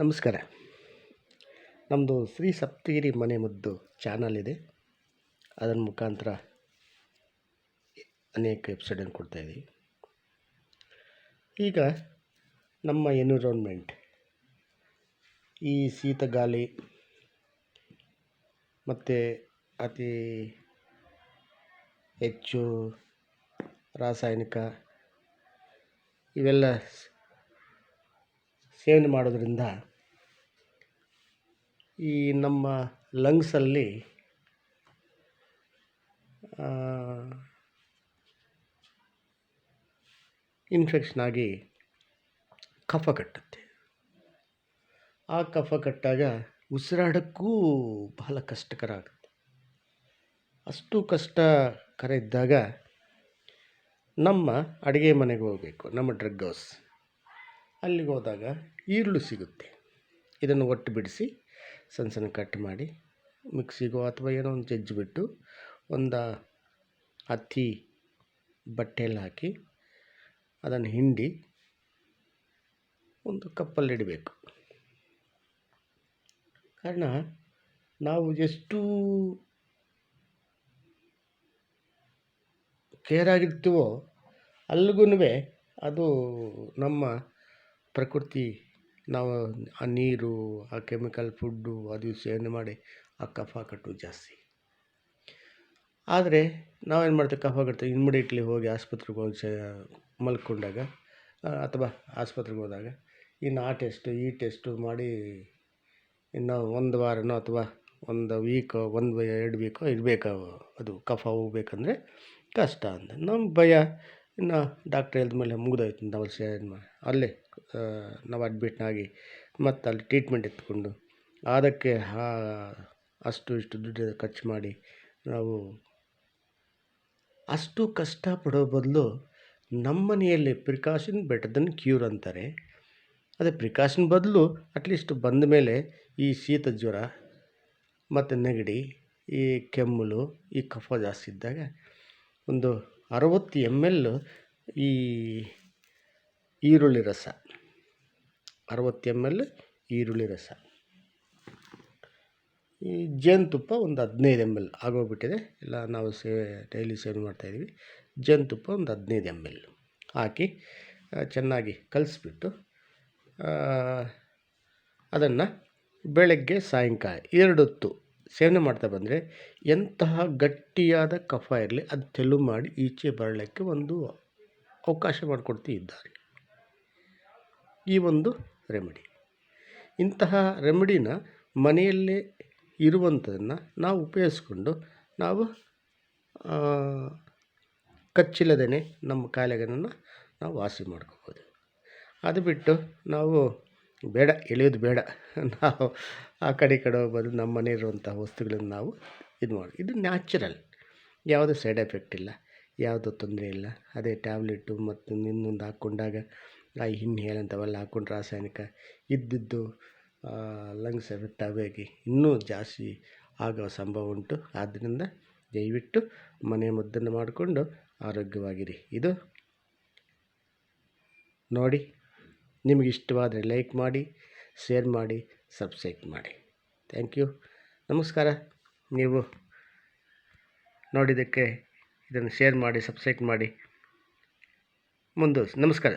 ನಮಸ್ಕಾರ. ನಮ್ಮದು ಶ್ರೀ ಸಪ್ತಗಿರಿ ಮನೆ ಮದ್ದು ಚಾನಲ್ ಇದೆ. ಅದರ ಮುಖಾಂತರ ಅನೇಕ ಎಪಿಸೋಡನ್ನು ಕೊಡ್ತಾಯಿದ್ದೀವಿ ಈಗ ನಮ್ಮ ಎನ್ವಿರಾನ್ಮೆಂಟ್ ಈ ಶೀತ ಗಾಳಿ ಮತ್ತು ಅತಿ ಹೆಚ್ಚು ರಾಸಾಯನಿಕ ಇವೆಲ್ಲ ಸೇವನೆ ಮಾಡೋದ್ರಿಂದ ಈ ನಮ್ಮ ಲಂಗ್ಸಲ್ಲಿ ಇನ್ಫೆಕ್ಷನ್ ಆಗಿ ಕಫ ಕಟ್ಟುತ್ತೆ. ಆ ಕಫ ಕಟ್ಟಾಗ ಉಸಿರಾಡೋಕ್ಕೂ ಬಹಳ ಕಷ್ಟಕರ ಆಗುತ್ತೆ. ಅಷ್ಟು ಕಷ್ಟಕರ ಇದ್ದಾಗ ನಮ್ಮ ಅಡುಗೆ ಮನೆಗೆ ಹೋಗಬೇಕು, ನಮ್ಮ ಡ್ರಗ್ ಹೌಸ್ ಅಲ್ಲಿಗೆ ಹೋದಾಗ ಈರುಳ್ಳಿ ಸಿಗುತ್ತೆ. ಇದನ್ನು ಒಟ್ಟು ಬಿಡಿಸಿ ಸಣ್ಣ ಸಣ್ಣ ಕಟ್ ಮಾಡಿ ಮಿಕ್ಸಿಗೋ ಅಥವಾ ಏನೋ ಒಂದು ಜಜ್ಜಿಬಿಟ್ಟು ಒಂದು ಹತ್ತಿ ಬಟ್ಟೆಯಲ್ಲಿ ಹಾಕಿ ಅದನ್ನು ಹಿಂಡಿ ಒಂದು ಕಪ್ಪಲ್ಲಿ ಇಡಬೇಕು. ಕಾರಣ ನಾವು ಎಷ್ಟು ಕೇರ್ ಆಗಿರ್ತೀವೋ ಅಲ್ಲಿಗೂ ಅದು ನಮ್ಮ ಪ್ರಕೃತಿ ನಾವು ಆ ನೀರು, ಆ ಕೆಮಿಕಲ್ ಫುಡ್ಡು ಅದು ಸೇವನೆ ಮಾಡಿ ಆ ಕಫ ಕಟ್ಟೋದು ಜಾಸ್ತಿ. ಆದರೆ ನಾವೇನು ಮಾಡ್ತೀವಿ? ಕಫ ಕಟ್ತೀವಿ. ಇಮ್ಮಿಡಿಯೇಟ್ಲಿ ಹೋಗಿ ಆಸ್ಪತ್ರೆಗೆ ಹೋಗಿ ಸೇ ಮಲ್ಕೊಂಡಾಗ ಅಥವಾ ಆಸ್ಪತ್ರೆಗೆ ಹೋದಾಗ ಇನ್ನು ಆ ಟೆಸ್ಟು ಈ ಟೆಸ್ಟು ಮಾಡಿ ಇನ್ನು ಒಂದು ವಾರನೋ ಅಥವಾ ಒಂದು ವೀಕೋ ಒಂದು ಎರಡು ವೀಕೋ ಇರಬೇಕು ಅದು ಕಫ ಹೋಗ್ಬೇಕಂದ್ರೆ ಕಷ್ಟ ಅಂತ. ನಮ್ಮ ಭಯ. ಇನ್ನು ಡಾಕ್ಟ್ರ್ ಹೇಳಿದ ಮೇಲೆ ಮುಗಿದೋಯ್ತು ನಾವು ಸೇವನೆ ಅಲ್ಲೇ. ನಾವು ಅಡ್ಮಿಟ್ನಾಗಿ ಮತ್ತು ಅಲ್ಲಿ ಟ್ರೀಟ್ಮೆಂಟ್ ಎತ್ಕೊಂಡು ಅದಕ್ಕೆ ಅಷ್ಟು ಇಷ್ಟು ದುಡ್ಡು ಖರ್ಚು ಮಾಡಿ ನಾವು ಅಷ್ಟು ಕಷ್ಟಪಡೋ ಬದಲು ನಮ್ಮ ಮನೆಯಲ್ಲಿ ಪ್ರಿಕಾಷನ್ ಬೆಟರ್ ದೆನ್ ಕ್ಯೂರ್ ಅಂತಾರೆ. ಅದೇ ಪ್ರಿಕಾಷನ್ ಬದಲು ಅಟ್ಲೀಸ್ಟ್ ಬಂದ ಮೇಲೆ ಈ ಶೀತ ಜ್ವರ ಮತ್ತು ನೆಗಡಿ, ಈ ಕೆಮ್ಮಲು, ಈ ಕಫ ಜಾಸ್ತಿ ಇದ್ದಾಗ ಒಂದು ಅರವತ್ತು ಎಂ ಎಲ್ ಈ ಈರುಳ್ಳಿ ರಸ. ಅರವತ್ತು ಎಂ ಎಲ್ ಈರುಳ್ಳಿ ರಸ. ಈ ಜೇನುತುಪ್ಪ ಒಂದು ಹದಿನೈದು ಎಂ ಎಲ್ ಆಗೋಗ್ಬಿಟ್ಟಿದೆ. ಇಲ್ಲ ನಾವು ಸೇ, ಡೈಲಿ ಸೇವನೆ ಮಾಡ್ತಾಯಿದ್ದೀವಿ ಜೇನುತುಪ್ಪ ಒಂದು ಹದಿನೈದು ಎಂ ಎಲ್ ಹಾಕಿ ಚೆನ್ನಾಗಿ ಕಲಿಸ್ಬಿಟ್ಟು ಅದನ್ನು ಬೆಳಗ್ಗೆ ಸಾಯಂಕಾಲ ಎರಡೊತ್ತು ಸೇವನೆ ಮಾಡ್ತಾ ಬಂದರೆ ಎಂತಹ ಗಟ್ಟಿಯಾದ ಕಫ ಇರಲಿ ಅದು ತೆಲು ಮಾಡಿ ಈಚೆ ಬರಲಿಕ್ಕೆ ಒಂದು ಅವಕಾಶ ಮಾಡಿಕೊಡ್ತಿದ್ದಾರೆ. ಈ ಒಂದು ರೆಮಿಡಿ. ಇಂತಹ ರೆಮಿಡಿನ ಮನೆಯಲ್ಲೇ ಇರುವಂಥದನ್ನು ನಾವು ಉಪಯೋಗಿಸ್ಕೊಂಡು ನಾವು ಕಚ್ಚಿಲ್ಲದೇ ನಮ್ಮ ಕಾಯಿಲೆಗಳನ್ನು ನಾವು ವಾಸಿ ಮಾಡ್ಕೋಬೋದು. ಅದು ಬಿಟ್ಟು ನಾವು ಬೇಡ, ಎಳೆಯೋದು ಬೇಡ. ನಾವು ಆ ಕಡೆ ಈ ಕಡೆ ಹೋಗ್ಬೋದು ನಮ್ಮ ಮನೆ ಇರುವಂಥ ವಸ್ತುಗಳನ್ನು ನಾವು ಇದು ಮಾಡಿ. ಇದು ನ್ಯಾಚುರಲ್. ಯಾವುದೇ ಸೈಡ್ ಎಫೆಕ್ಟ್ ಇಲ್ಲ, ಯಾವುದೂ ತೊಂದರೆ ಇಲ್ಲ. ಅದೇ ಟ್ಯಾಬ್ಲೆಟು ಮತ್ತು ಇನ್ನೊಂದು ಹಾಕ್ಕೊಂಡಾಗ ಆ ಇನ್ಹೇಲ್ ಅಂಥವೆಲ್ಲ ಹಾಕ್ಕೊಂಡು ರಾಸಾಯನಿಕ ಇದ್ದಿದ್ದು ಲಂಗ್ಸ್ ಆಗಿ ಇನ್ನೂ ಜಾಸ್ತಿ ಆಗೋ ಸಂಭವ ಉಂಟು. ಆದ್ದರಿಂದ ದಯವಿಟ್ಟು ಮನೆ ಮದ್ದನ್ನು ಮಾಡಿಕೊಂಡು ಆರೋಗ್ಯವಾಗಿರಿ. ಇದು ನೋಡಿ, ನಿಮಗೆ ಇಷ್ಟವಾದರೆ ಲೈಕ್ ಮಾಡಿ ಶೇರ್ ಮಾಡಿ ಸಬ್ಸ್ಕ್ರೈಬ್ ಮಾಡಿ. ಥ್ಯಾಂಕ್ ಯು ನಮಸ್ಕಾರ. ನೀವು ನೋಡಿದ್ದಕ್ಕೆ ಇದನ್ನು ಶೇರ್ ಮಾಡಿ ಸಬ್ಸ್ಕ್ರೈಬ್ ಮಾಡಿ. ಮುಂದುವರಿಸಿ ನಮಸ್ಕಾರ.